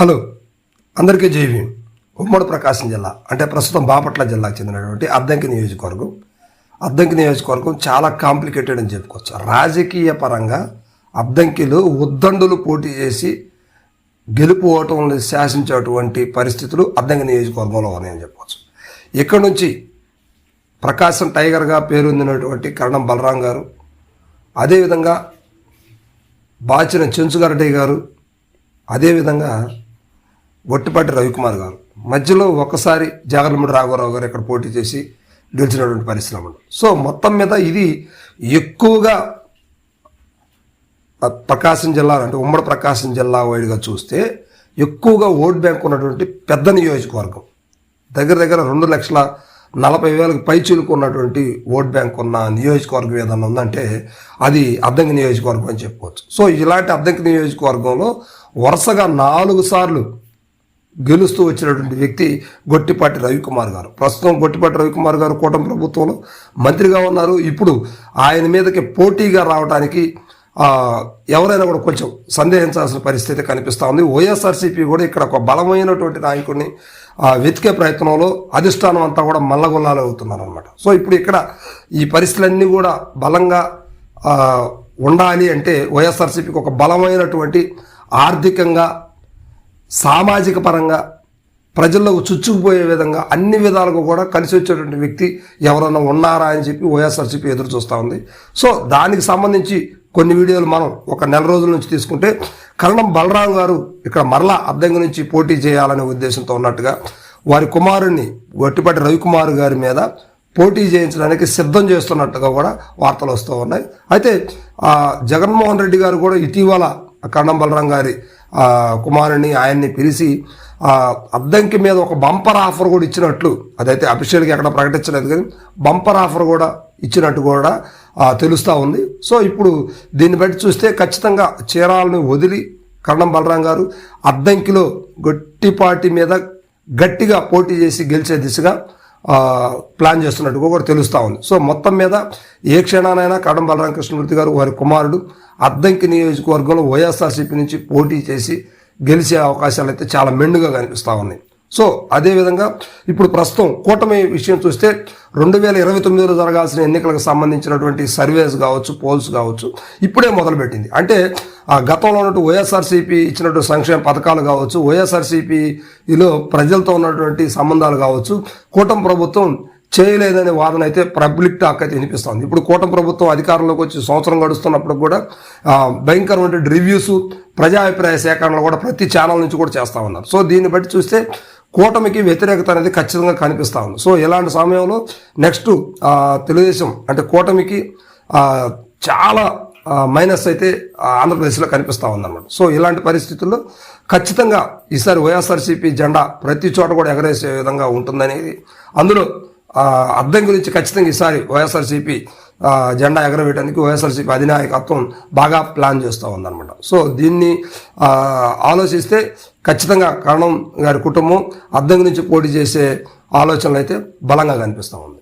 Hello అందరికీ జైవీ ఉమ్మడి ప్రకాశం జిల్లా అంటే ప్రస్తుతం బాపట్ల జిల్లాకు చెందినటువంటి అద్దంకి నియోజకవర్గం. అద్దంకి నియోజకవర్గం చాలా కాంప్లికేటెడ్ అని చెప్పుకోవచ్చు. రాజకీయ పరంగా అద్దంకిలో ఉద్దండులు పోటీ చేసి గెలుపు ఓటములు శాసించేటువంటి పరిస్థితులు అద్దంకి నియోజకవర్గంలో ఉన్నాయని చెప్పవచ్చు. ఇక్కడ నుంచి ప్రకాశం టైగర్గా పేరొందినటువంటి కరణం బలరాం గారు అదేవిధంగా బాచిన చెంచుగారెడ్డి గారు అదేవిధంగా ఒట్టిపాటి రవికుమార్ గారు. మధ్యలో ఒకసారి జాగర్లమూడి రాఘవరావు గారు ఇక్కడ పోటీ చేసి గెలిచినటువంటి పరిశ్రమలు సో మొత్తం మీద ఇది ఎక్కువగా ప్రకాశం జిల్లా అంటే ఉమ్మడి ప్రకాశం జిల్లా వైడ్గా చూస్తే ఎక్కువగా ఓట్ బ్యాంక్ ఉన్నటువంటి పెద్ద నియోజకవర్గం. దగ్గర దగ్గర రెండు లక్షల నలభై వేలకు పైచీలకు ఉన్నటువంటి ఓట్ బ్యాంక్ ఉన్న నియోజకవర్గం ఏదన్నా ఉందంటే అది అద్దంకి నియోజకవర్గం అని చెప్పుకోవచ్చు. సో ఇలాంటి అద్దంకి నియోజకవర్గంలో వరుసగా నాలుగు సార్లు గెలుస్తూ వచ్చినటువంటి వ్యక్తి గొట్టిపాటి రవికుమార్ గారు. ప్రస్తుతం గొట్టిపాటి రవికుమార్ గారు కూటమి ప్రభుత్వంలో మంత్రిగా ఉన్నారు. ఇప్పుడు ఆయన మీదకి పోటీగా రావడానికి ఎవరైనా కూడా కొంచెం సందేహించాల్సిన పరిస్థితి కనిపిస్తూ ఉంది. వైఎస్ఆర్సీపీ కూడా ఇక్కడ ఒక బలమైనటువంటి నాయకుడిని వెతికే ప్రయత్నంలో అధిష్టానం అంతా కూడా మల్లగొల్లాలు అవుతున్నారు అనమాట సో ఇప్పుడు ఇక్కడ ఈ పరిస్థితులన్నీ కూడా బలంగా ఉండాలి అంటే వైఎస్ఆర్సీపీకి ఒక బలమైనటువంటి ఆర్థికంగా సామాజిక పరంగా ప్రజల్లోకి చుచ్చుకుపోయే విధంగా అన్ని విధాలుగా కూడా కలిసి వచ్చేటువంటి వ్యక్తి ఎవరైనా ఉన్నారా అని చెప్పి వైఎస్ఆర్సీపీ ఎదురు చూస్తూ ఉంది. సో దానికి సంబంధించి కొన్ని వీడియోలు మనం ఒక నెల రోజుల నుంచి తీసుకుంటే కరణం బలరాం గారు ఇక్కడ మరలా అద్దంగి నుంచి పోటీ చేయాలనే ఉద్దేశంతో ఉన్నట్టుగా వారి కుమారుణ్ణి గొట్టిపాటి రవికుమార్ గారి మీద పోటీ చేయించడానికి సిద్ధం చేస్తున్నట్టుగా కూడా వార్తలు వస్తూ ఉన్నాయి. అయితే జగన్మోహన్ రెడ్డి గారు కూడా ఇటీవల కరణం బలరాం గారి కుమారుని ఆయన్ని పిలిచి ఆ, అద్దంకి మీద ఒక బంపర్ ఆఫర్ కూడా ఇచ్చినట్లు అదైతే అఫీషియల్గా ఎక్కడ ప్రకటించలేదు కానీ బంపర్ ఆఫర్ కూడా ఇచ్చినట్టు కూడా తెలుస్తూ ఉంది. సో ఇప్పుడు దీన్ని బట్టి చూస్తే ఖచ్చితంగా చీరాలను వదిలి కరణం బలరాం గారు అద్దంకిలో గట్టిపాటి మీద గట్టిగా పోటీ చేసి గెలిచే దిశగా ప్లాన్ చేస్తున్నట్టుగా కూడా తెలుస్తూ ఉంది. సో మొత్తం మీద ఏ క్షణానైనా కడం బలరామకృష్ణమూర్తి గారు వారి కుమారుడు అద్దంకి నియోజకవర్గంలో వైఎస్ఆర్సీపీ నుంచి పోటీ చేసి గెలిచే అవకాశాలు అయితే చాలా మెండుగా కనిపిస్తూ ఉన్నాయి. సో అదేవిధంగా ఇప్పుడు ప్రస్తుతం కూటమి విషయం చూస్తే రెండు వేల ఇరవై తొమ్మిదిలో జరగాల్సిన ఎన్నికలకు సంబంధించినటువంటి సర్వేస్ కావచ్చు పోల్స్ కావచ్చు ఇప్పుడే మొదలుపెట్టింది. అంటే ఆ గతంలో ఉన్నట్టు వైఎస్ఆర్సీపీ ఇచ్చినటువంటి సంక్షేమ పథకాలు కావచ్చు వైఎస్ఆర్సీపీలో ప్రజలతో ఉన్నటువంటి సంబంధాలు కావచ్చు కూటమి ప్రభుత్వం చేయలేదనే వాదన అయితే పబ్లిక్ టాక్ అయితే వినిపిస్తుంది. ఇప్పుడు కూటమి ప్రభుత్వం అధికారంలోకి వచ్చి సంవత్సరం గడుస్తున్నప్పుడు కూడా భయంకరమైన రివ్యూస్ ప్రజాభిప్రాయ సేకరణలు కూడా ప్రతి ఛానల్ నుంచి కూడా చేస్తూ ఉన్నారు. సో దీన్ని బట్టి చూస్తే కూటమికి వ్యతిరేకత అనేది ఖచ్చితంగా కనిపిస్తూ ఉంది. సో ఇలాంటి సమయంలో నెక్స్ట్ తెలుగుదేశం అంటే కూటమికి చాలా మైనస్ అయితే ఆంధ్రప్రదేశ్లో కనిపిస్తూ ఉందన్నమాట. సో ఇలాంటి పరిస్థితుల్లో ఖచ్చితంగా ఈసారి వైఎస్ఆర్సీపీ జెండా ప్రతి చోట కూడా ఎగరేసే విధంగా ఉంటుందనేది. అందులో అర్థం గురించి ఖచ్చితంగా ఈసారి వైఎస్ఆర్సీపీ జెండా ఎగరవేయడానికి వైఎస్ఆర్సీపీ అధినాయకత్వం బాగా ప్లాన్ చేస్తూ ఉందన్నమాట. సో దీన్ని ఆలోచిస్తే ఖచ్చితంగా కరణం గారి కుటుంబం అద్దం నుంచి పోటీ చేసే ఆలోచనలు అయితే బలంగా కనిపిస్తూ ఉంది.